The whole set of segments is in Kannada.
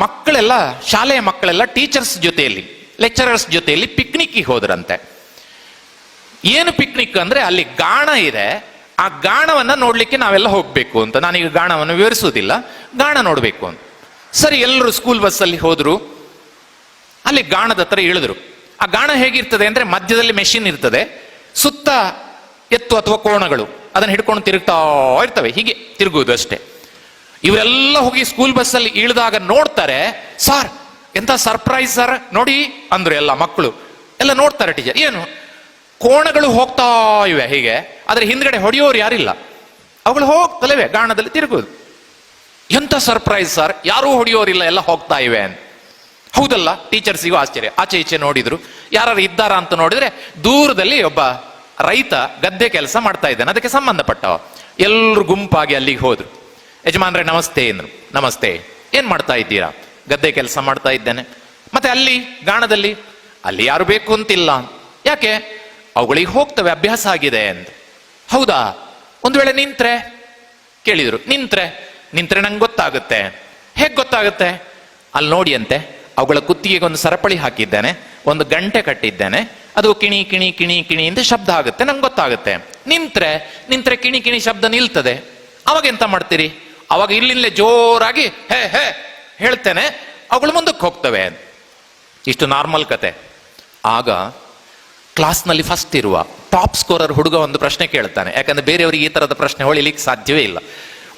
ಮಕ್ಕಳೆಲ್ಲ, ಶಾಲೆಯ ಮಕ್ಕಳೆಲ್ಲ ಟೀಚರ್ಸ್ ಜೊತೆಯಲ್ಲಿ ಲೆಕ್ಚರರ್ಸ್ ಜೊತೆಯಲ್ಲಿ ಪಿಕ್ನಿಕ್ಗೆ ಹೋದ್ರಂತೆ. ಏನು ಪಿಕ್ನಿಕ್ ಅಂದ್ರೆ ಅಲ್ಲಿ ಗಾಣ ಇದೆ. ಆ ಗಾಣವನ್ನ ನೋಡ್ಲಿಕ್ಕೆ ನಾವೆಲ್ಲ ಹೋಗ್ಬೇಕು ಅಂತ. ನಾನೀಗ ಗಾಣವನ್ನು ವಿವರಿಸುವುದಿಲ್ಲ. ಗಾಣ ನೋಡ್ಬೇಕು ಅಂತ. ಸರಿ, ಎಲ್ಲರೂ ಸ್ಕೂಲ್ ಬಸ್ಸಲ್ಲಿ ಹೋದ್ರು. ಅಲ್ಲಿ ಗಾಣದ ಹತ್ರ ಇಳಿದ್ರು. ಆ ಗಾಣ ಹೇಗಿರ್ತದೆ ಅಂದ್ರೆ ಮಧ್ಯದಲ್ಲಿ ಮೆಷಿನ್ ಇರ್ತದೆ. ಸುತ್ತ ಎತ್ತು ಅಥವಾ ಕೋಣಗಳು, ಅದನ್ನ ಹಿಡ್ಕೊಂಡು ತಿರುಗ್ತಾ ಇರ್ತವೆ. ಹೀಗೆ ತಿರುಗುವುದು ಅಷ್ಟೇ. ಇವರೆಲ್ಲ ಹೋಗಿ ಸ್ಕೂಲ್ ಬಸ್ಸಲ್ಲಿ ಇಳಿದಾಗ ನೋಡ್ತಾರೆ ಸರ್ ಎಂತ ಸರ್ಪ್ರೈಸ್ ಸರ್ ನೋಡಿ, ಅಂದ್ರು ಎಲ್ಲ ಮಕ್ಕಳು. ಎಲ್ಲ ನೋಡ್ತಾರೆ ಟೀಚರ್ ಏನು? ಕೋಣಗಳು ಹೋಗ್ತಾ ಇವೆ ಹೀಗೆ, ಆದ್ರೆ ಹಿಂದ್ಗಡೆ ಹೊಡೆಯೋರು ಯಾರಿಲ್ಲ. ಅವುಗಳು ಹೋಗ್ತಲೇವೆ ಗಾಣದಲ್ಲಿ ತಿರುಗೋದು ಎಂತ ಸರ್ಪ್ರೈಸ್ ಸರ್ ಯಾರೂ ಹೊಡೆಯೋರಿಲ್ಲ ಎಲ್ಲ ಹೋಗ್ತಾ ಇವೆ ಅಂತ. ಹೌದಲ್ಲ ಟೀಚರ್ಸಿಗೂ ಆಶ್ಚರ್ಯ. ಆಚೆ ಈಚೆ ನೋಡಿದ್ರು. ಯಾರು ಇದ್ದಾರಾ ಅಂತ ನೋಡಿದ್ರೆ ದೂರದಲ್ಲಿ ಒಬ್ಬ ರೈತ ಗದ್ದೆ ಕೆಲಸ ಮಾಡ್ತಾ ಇದ್ದಾನೆ. ಅದಕ್ಕೆ ಸಂಬಂಧಪಟ್ಟವ. ಎಲ್ಲರೂ ಗುಂಪಾಗಿ ಅಲ್ಲಿಗೆ ಹೋದ್ರು. ಯಜಮಾನ್ರೆ, ನಮಸ್ತೆ ಅಂದ್ರು. ನಮಸ್ತೆ. ಏನ್ ಮಾಡ್ತಾ ಇದ್ದೀರಾ? ಗದ್ದೆ ಕೆಲಸ ಮಾಡ್ತಾ ಇದ್ದೇನೆ. ಮತ್ತೆ ಅಲ್ಲಿ, ಗಾಣದಲ್ಲಿ, ಅಲ್ಲಿ ಯಾರು ಬೇಕು ಅಂತಿಲ್ಲ. ಯಾಕೆ? ಅವುಗಳಿಗೆ ಹೋಗ್ತವೆ, ಅಭ್ಯಾಸ ಆಗಿದೆ ಅಂತ ಹೌದಾ? ಒಂದು ವೇಳೆ ನಿಂತ್ರೆ? ಕೇಳಿದ್ರು, ನಿಂತ್ರೆ. ನಿಂತ್ರೆ ನಂಗೆ ಗೊತ್ತಾಗುತ್ತೆ. ಹೇಗೆ ಗೊತ್ತಾಗುತ್ತೆ? ಅಲ್ಲಿ ನೋಡಿ ಅಂತೆ ಅವುಗಳ ಕುತ್ತಿಗೆಗೆ ಒಂದು ಸರಪಳಿ ಹಾಕಿದ್ದೇನೆ. ಒಂದು ಗಂಟೆ ಕಟ್ಟಿದ್ದೇನೆ. ಅದು ಕಿಣಿ ಕಿಣಿ ಕಿಣಿ ಕಿಣಿ ಅಂತ ಶಬ್ದ ಆಗುತ್ತೆ. ನಂಗೆ ಗೊತ್ತಾಗುತ್ತೆ. ನಿಂತ್ರೆ ನಿಂತ್ರೆ ಕಿಣಿ ಕಿಣಿ ಶಬ್ದ ನಿಲ್ತದೆ. ಅವಾಗ ಎಂತ ಮಾಡ್ತೀರಿ? ಅವಾಗ ಇಲ್ಲಿಂದಲೇ ಜೋರಾಗಿ, ಹೇ ಹೇ, ಹೇಳ್ತೇನೆ, ಅವುಗಳು ಮುಂದಕ್ಕೆ ಹೋಗ್ತವೆ. ಇಷ್ಟು ನಾರ್ಮಲ್ ಕತೆ. ಆಗ ಕ್ಲಾಸ್ನಲ್ಲಿ ಫಸ್ಟ್ ಇರುವ ಟಾಪ್ ಸ್ಕೋರರ್ ಹುಡುಗ ಒಂದು ಪ್ರಶ್ನೆ ಕೇಳ್ತಾನೆ. ಯಾಕಂದ್ರೆ ಬೇರೆಯವರಿಗೆ ಈ ತರದ ಪ್ರಶ್ನೆ ಹೊಳಿಲಿಕ್ಕೆ ಸಾಧ್ಯವೇ ಇಲ್ಲ.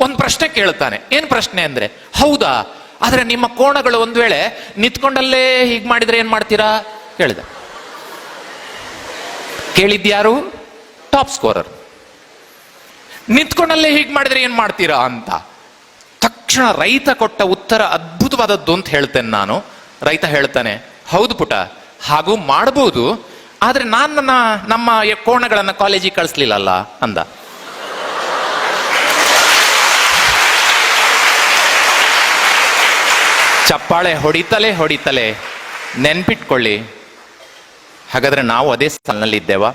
ಒಂದು ಪ್ರಶ್ನೆ ಕೇಳ್ತಾನೆ. ಏನು ಪ್ರಶ್ನೆ ಅಂದ್ರೆ, ಹೌದಾ? ಆದರೆ ನಿಮ್ಮ ಕೋಣಗಳು ಒಂದ್ ವೇಳೆ ನಿಂತ್ಕೊಂಡಲ್ಲೇ ಹೀಗೆ ಮಾಡಿದ್ರೆ ಏನು ಮಾಡ್ತೀರಾ? ಕೇಳಿದ. ಕೇಳಿದ್ಯಾರು? ಟಾಪ್ ಸ್ಕೋರರ್ ನಿಂತ್ಕೊಂಡಲ್ಲೇ ಹೀಗೆ ಮಾಡಿದ್ರೆ ಏನು ಮಾಡ್ತೀರಾ ಅಂತ. ತಕ್ಷಣ ರೈತ ಕೊಟ್ಟ ಉತ್ತರ ಅದ್ಭುತವಾದದ್ದು ಅಂತ ಹೇಳ್ತೇನೆ ನಾನು. ರೈತ ಹೇಳ್ತಾನೆ, ಹೌದು ಪುಟ, ಹಾಗೂ ಮಾಡಬಹುದು ಆದ್ರೆ ನಾನು ನನ್ನ, ನಮ್ಮ ಕೋಣಗಳನ್ನು ಕಾಲೇಜಿಗೆ ಕಳಿಸ್ಲಿಲ್ಲಲ್ಲ? ಅಂದ. ಚಪ್ಪಾಳೆ ಹೊಡಿತಲೇ ಹೊಡಿತಲೇ, ನೆನ್ಪಿಟ್ಕೊಳ್ಳಿ. ಹಾಗಾದ್ರೆ ನಾವು ಅದೇ ಸಾಲಿನಲ್ಲಿದ್ದೇವಾ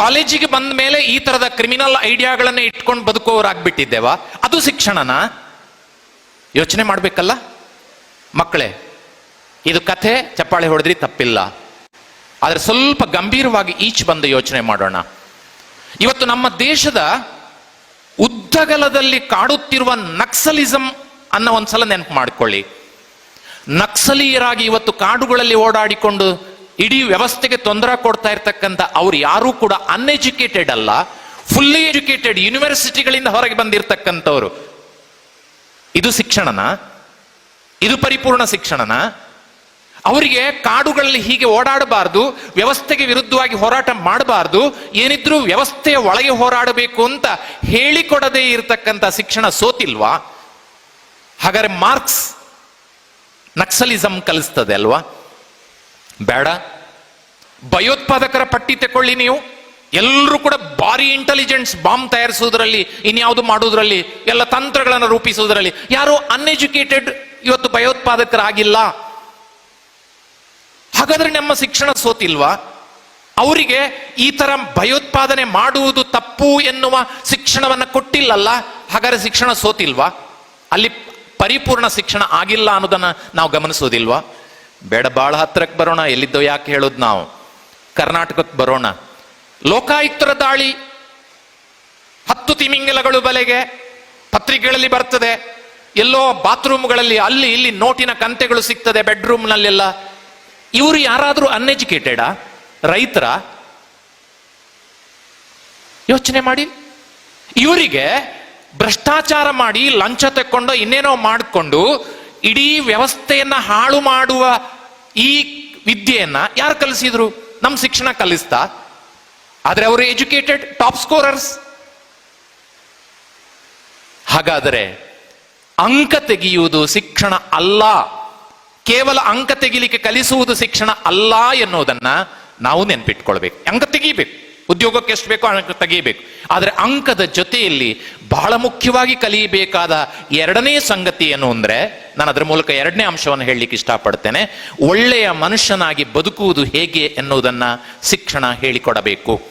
ಕಾಲೇಜಿಗೆ ಬಂದ ಮೇಲೆ ಈ ತರದ ಕ್ರಿಮಿನಲ್ ಐಡಿಯಾಗಳನ್ನ ಇಟ್ಕೊಂಡು ಬದುಕೋರಾಗ್ಬಿಟ್ಟಿದ್ದೇವಾ ಅದು ಶಿಕ್ಷಣನ? ಯೋಚನೆ ಮಾಡಬೇಕಲ್ಲ? ಮಕ್ಕಳೇ, ಇದು ಕಥೆ, ಚಪ್ಪಾಳೆ ಹೊಡೆದ್ರಿ ತಪ್ಪಿಲ್ಲ. ಆದರೆ ಸ್ವಲ್ಪ ಗಂಭೀರವಾಗಿ ಈಚ್ ಬಂದು ಯೋಚನೆ ಮಾಡೋಣ. ಇವತ್ತು ನಮ್ಮ ದೇಶದ ಉದ್ದಗಲದಲ್ಲಿ ಕಾಡುತ್ತಿರುವ ನಕ್ಸಲಿಸಂ ಅನ್ನೋ ಒಂದ್ಸಲ ನೆನಪು ಮಾಡಿಕೊಳ್ಳಿ. ನಕ್ಸಲೀಯರಾಗಿ ಇವತ್ತು ಕಾಡುಗಳಲ್ಲಿ ಓಡಾಡಿಕೊಂಡು ಇಡೀ ವ್ಯವಸ್ಥೆಗೆ ತೊಂದರೆ ಕೊಡ್ತಾ ಇರ್ತಕ್ಕಂಥ ಅವ್ರು ಯಾರೂ ಕೂಡ ಅನ್ಎಜುಕೇಟೆಡ್ ಅಲ್ಲ. ಫುಲ್ಲಿ ಎಜುಕೇಟೆಡ್ ಯೂನಿವರ್ಸಿಟಿಗಳಿಂದ ಹೊರಗೆ ಬಂದಿರತಕ್ಕಂಥವ್ರು. ಇದು ಶಿಕ್ಷಣನ? ಇದು ಪರಿಪೂರ್ಣ ಶಿಕ್ಷಣನ? ಅವರಿಗೆ ಕಾಡುಗಳಲ್ಲಿ ಹೀಗೆ ಓಡಾಡಬಾರ್ದು, ವ್ಯವಸ್ಥೆಗೆ ವಿರುದ್ಧವಾಗಿ ಹೋರಾಟ ಮಾಡಬಾರ್ದು, ಏನಿದ್ರೂ ವ್ಯವಸ್ಥೆಯ ಒಳಗೆ ಹೋರಾಡಬೇಕು ಅಂತ ಹೇಳಿಕೊಡದೇ ಇರತಕ್ಕಂಥ ಶಿಕ್ಷಣ ಸೋತಿಲ್ವಾ? ಹಾಗಾದ್ರೆ ಮಾರ್ಕ್ಸ್ ನಕ್ಸಲಿಸಂ ಕಲಿಸ್ತದೆ ಅಲ್ವಾ? ಬೇಡ. ಭಯೋತ್ಪಾದಕರ ಪಟ್ಟಿ ತಕೊಳ್ಳಿ ನೀವು. ಎಲ್ಲರೂ ಕೂಡ ಭಾರಿ ಇಂಟೆಲಿಜೆನ್ಸ್ ಬಾಂಬ್ ತಯಾರಿಸುವುದರಲ್ಲಿ, ಇನ್ಯಾವುದು ಮಾಡುವುದರಲ್ಲಿ, ಎಲ್ಲ ತಂತ್ರಗಳನ್ನು ರೂಪಿಸುವುದರಲ್ಲಿ. ಯಾರು ಅನ್ಎಜುಕೇಟೆಡ್ ಇವತ್ತು ಭಯೋತ್ಪಾದಕರಾಗಿಲ್ಲ. ಹಾಗಾದ್ರೆ ನಮ್ಮ ಶಿಕ್ಷಣ ಸೋತಿಲ್ವಾ? ಅವರಿಗೆ ಈ ತರ ಭಯೋತ್ಪಾದನೆ ಮಾಡುವುದು ತಪ್ಪು ಎನ್ನುವ ಶಿಕ್ಷಣವನ್ನು ಕೊಟ್ಟಿಲ್ಲಲ್ಲ? ಹಾಗಾದ್ರೆ ಶಿಕ್ಷಣ ಸೋತಿಲ್ವಾ? ಅಲ್ಲಿ ಪರಿಪೂರ್ಣ ಶಿಕ್ಷಣ ಆಗಿಲ್ಲ ಅನ್ನೋದನ್ನ ನಾವು ಗಮನಿಸೋದಿಲ್ವಾ? ಬೇಡ ಬಹಳ ಹತ್ರಕ್ಕೆ ಬರೋಣ, ಎಲ್ಲಿದ್ದೋ ಯಾಕೆ ಹೇಳೋದು ನಾವು? ಕರ್ನಾಟಕಕ್ಕೆ ಬರೋಣ. ಲೋಕಾಯುಕ್ತರ ದಾಳಿ, ಹತ್ತು ತಿಮಿಂಗಲಗಳು ಬಲೆಗೆ ಪತ್ರಿಕೆಗಳಲ್ಲಿ ಬರ್ತದೆ, ಎಲ್ಲೋ ಬಾತ್ರೂಮ್ಗಳಲ್ಲಿ, ಅಲ್ಲಿ ಇಲ್ಲಿ ನೋಟಿನ ಕಂತೆಗಳು ಸಿಗ್ತದೆ ಬೆಡ್ರೂಮ್ನಲ್ಲೆಲ್ಲ. ಇವರು ಯಾರಾದರೂ ಅನ್ಎಜುಕೇಟೆಡಾ ರೈತರ? ಯೋಚನೆ ಮಾಡಿ. ಇವರಿಗೆ ಭ್ರಷ್ಟಾಚಾರ ಮಾಡಿ ಲಂಚ ತಕ್ಕೊಂಡು ಇನ್ನೇನೋ ಮಾಡಿಕೊಂಡು ಇಡೀ ವ್ಯವಸ್ಥೆಯನ್ನ ಹಾಳು ಮಾಡುವ ಈ ವಿದ್ಯೆಯನ್ನ ಯಾರು ಕಲಿಸಿದ್ರು? ನಮ್ಮ ಶಿಕ್ಷಣ ಕಲಿಸ್ತಾ? ಆದ್ರೆ ಅವರು ಎಜುಕೇಟೆಡ್ ಟಾಪ್ ಸ್ಕೋರರ್ಸ್. ಹಾಗಾದರೆ ಅಂಕ ತೆಗೆಯುವುದು ಶಿಕ್ಷಣ ಅಲ್ಲ. ಕೇವಲ ಅಂಕ ತೆಗಿಲಿಕ್ಕೆ ಕಲಿಸುವುದು ಶಿಕ್ಷಣ ಅಲ್ಲ ಎನ್ನುವುದನ್ನ ನಾವು ನೆನ್ಪಿಟ್ಕೊಳ್ಬೇಕು. ಅಂಕ ತೆಗಿಬೇಕು. ಉದ್ಯೋಗಕ್ಕೆ ಎಷ್ಟು ಬೇಕೋ ಅಂಕ ತೆಗಿಬೇಕು. ಆದರೆ ಅಂಕದ ಜೊತೆಯಲ್ಲಿ ಬಹಳ ಮುಖ್ಯವಾಗಿ ಕಲಿಯಬೇಕಾದ ಎರಡನೇ ಸಂಗತಿ ಏನು ಅಂದರೆ, ನಾನು ಅದರ ಮೂಲಕ ಎರಡನೇ ಅಂಶವನ್ನು ಹೇಳಲಿಕ್ಕೆ ಇಷ್ಟಪಡ್ತೇನೆ. ಒಳ್ಳೆಯ ಮನುಷ್ಯನಾಗಿ ಬದುಕುವುದು ಹೇಗೆ ಎನ್ನುವುದನ್ನು ಶಿಕ್ಷಣ ಹೇಳಿಕೊಡಬೇಕು.